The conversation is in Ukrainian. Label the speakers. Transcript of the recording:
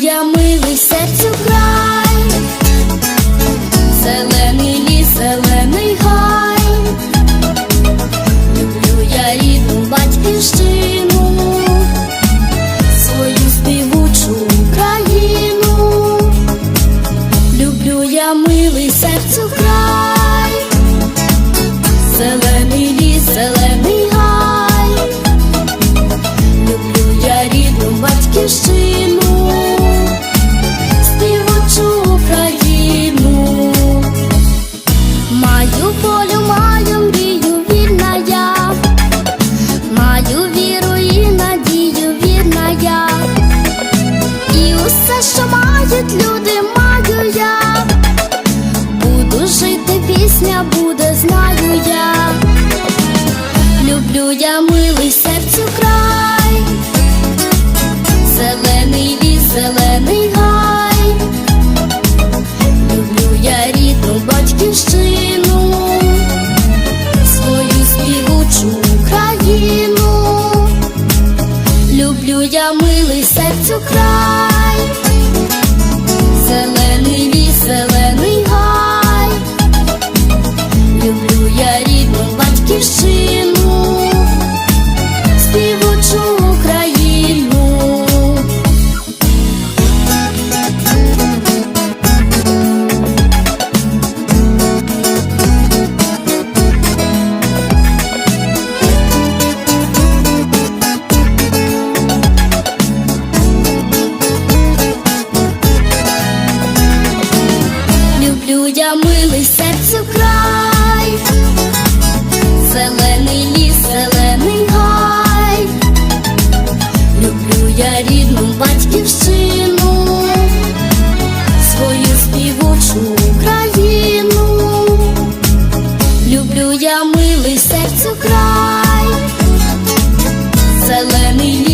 Speaker 1: Я милий серцю край, зелений ліс, зелений гай, люблю я рідну батьківщину, свою співучу країну, люблю я милий серцю край. Маю волю, маю мрію, вільна я, маю віру і надію, вільна я, усе, що мають люди, маю я. Буду жити, пісня буде, знаю я. Люблю я я милий серцю край. людям милий серцю край, зелений ліс, зелений гай, люблю я рідну батьківщину, свою співучу Україну, люблю я милий серцю край, зелений ліс.